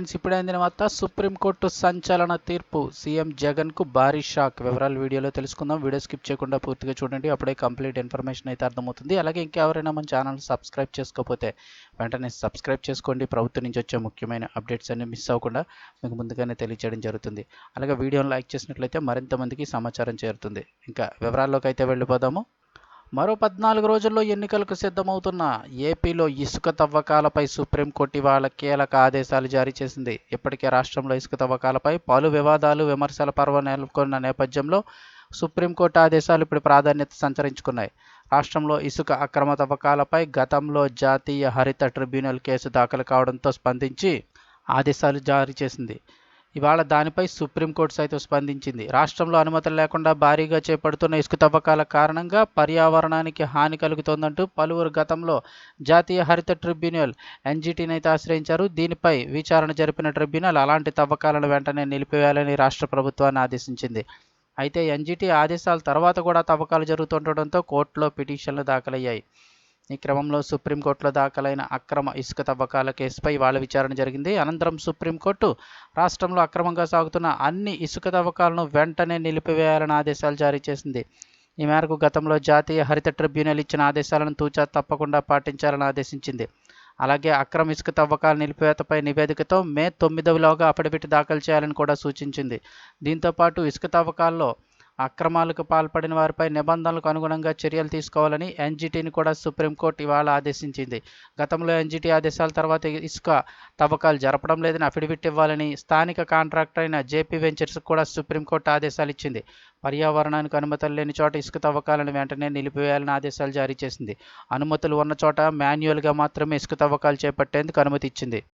ఇప్పుడు అందిన వార్త. సుప్రీంకోర్టు సంచలన తీర్పు. సీఎం జగన్కు భారీ షాక్. వివరాలు వీడియోలో తెలుసుకుందాం. వీడియో స్కిప్ చేయకుండా పూర్తిగా చూడండి. అప్పుడే కంప్లీట్ ఇన్ఫర్మేషన్ అయితే అర్థమవుతుంది. అలాగే ఇంకెవరైనా మన ఛానల్ సబ్స్క్రైబ్ చేసుకోకపోతే వెంటనే సబ్స్క్రైబ్ చేసుకోండి. ప్రభుత్వం నుంచి వచ్చే ముఖ్యమైన అప్డేట్స్ అన్ని మిస్ అవ్వకుండా మీకు ముందుగానే తెలియజేయడం జరుగుతుంది. అలాగే వీడియోని లైక్ చేసినట్లయితే మరింత మందికి సమాచారం చేరుతుంది. ఇంకా వివరాల్లోకి అయితే వెళ్ళిపోదాము. మరో పద్నాలుగు రోజుల్లో ఎన్నికలకు సిద్ధమవుతున్న ఏపీలో ఇసుక తవ్వకాలపై సుప్రీంకోర్టు ఇవాళ కీలక ఆదేశాలు జారీ చేసింది. ఇప్పటికే రాష్ట్రంలో ఇసుక తవ్వకాలపై పలు వివాదాలు విమర్శల పర్వ నెలకొన్న నేపథ్యంలో సుప్రీంకోర్టు ఆదేశాలు ఇప్పుడు ప్రాధాన్యత సంతరించుకున్నాయి. రాష్ట్రంలో ఇసుక అక్రమ తవ్వకాలపై గతంలో జాతీయ హరిత ట్రిబ్యునల్ కేసు దాఖలు కావడంతో స్పందించి ఆదేశాలు జారీ చేసింది. ఇవాళ దానిపై సుప్రీంకోర్టు సైతం స్పందించింది. రాష్ట్రంలో అనుమతులు లేకుండా భారీగా చేపడుతున్న ఇసుక తవ్వకాల కారణంగా పర్యావరణానికి హాని కలుగుతోందంటూ పలువురు గతంలో జాతీయ హరిత ట్రిబ్యునల్ ఎన్జిటిని అయితే ఆశ్రయించారు. దీనిపై విచారణ జరిపిన ట్రిబ్యునల్ అలాంటి తవ్వకాలను వెంటనే నిలిపివేయాలని రాష్ట్ర ప్రభుత్వాన్ని ఆదేశించింది. అయితే ఎన్జిటి ఆదేశాల తర్వాత కూడా తవ్వకాలు జరుగుతుండటంతో కోర్టులో పిటిషన్లు దాఖలయ్యాయి. ఈ క్రమంలో సుప్రీంకోర్టులో దాఖలైన అక్రమ ఇసుక తవ్వకాల కేసుపై వాళ్ళ విచారణ జరిగింది. అనంతరం సుప్రీంకోర్టు రాష్ట్రంలో అక్రమంగా సాగుతున్న అన్ని ఇసుక తవ్వకాలను వెంటనే నిలిపివేయాలని ఆదేశాలు జారీ చేసింది. ఈ మేరకు గతంలో జాతీయ హరిత ట్రిబ్యునల్ ఇచ్చిన ఆదేశాలను తూచా తప్పకుండా పాటించాలని ఆదేశించింది. అలాగే అక్రమ ఇసుక తవ్వకాల నిలిపివేతపై నివేదికతో మే తొమ్మిదవలోగా అఫిడవిట్ దాఖలు చేయాలని కూడా సూచించింది. దీంతోపాటు ఇసుక తవ్వకాల్లో అక్రమాలకు పాల్పడిన వారిపై నిబంధనలకు అనుగుణంగా చర్యలు తీసుకోవాలని ఎన్జిటిని కూడా సుప్రీంకోర్టు ఇవాళ ఆదేశించింది. గతంలో ఎన్జిటి ఆదేశాల తర్వాత ఇసుక తవ్వకాలు జరపడం లేదని అఫిడవిట్ ఇవ్వాలని స్థానిక కాంట్రాక్టర్ అయిన జేపీ వెంచర్స్ కూడా సుప్రీంకోర్టు ఆదేశాలు ఇచ్చింది. పర్యావరణానికి అనుమతులు లేని చోట ఇసుక తవ్వకాలను వెంటనే నిలిపివేయాలని ఆదేశాలు జారీ చేసింది. అనుమతులు ఉన్న చోట మాన్యువల్గా మాత్రమే ఇసుక తవ్వకాలు చేపట్టేందుకు అనుమతి ఇచ్చింది.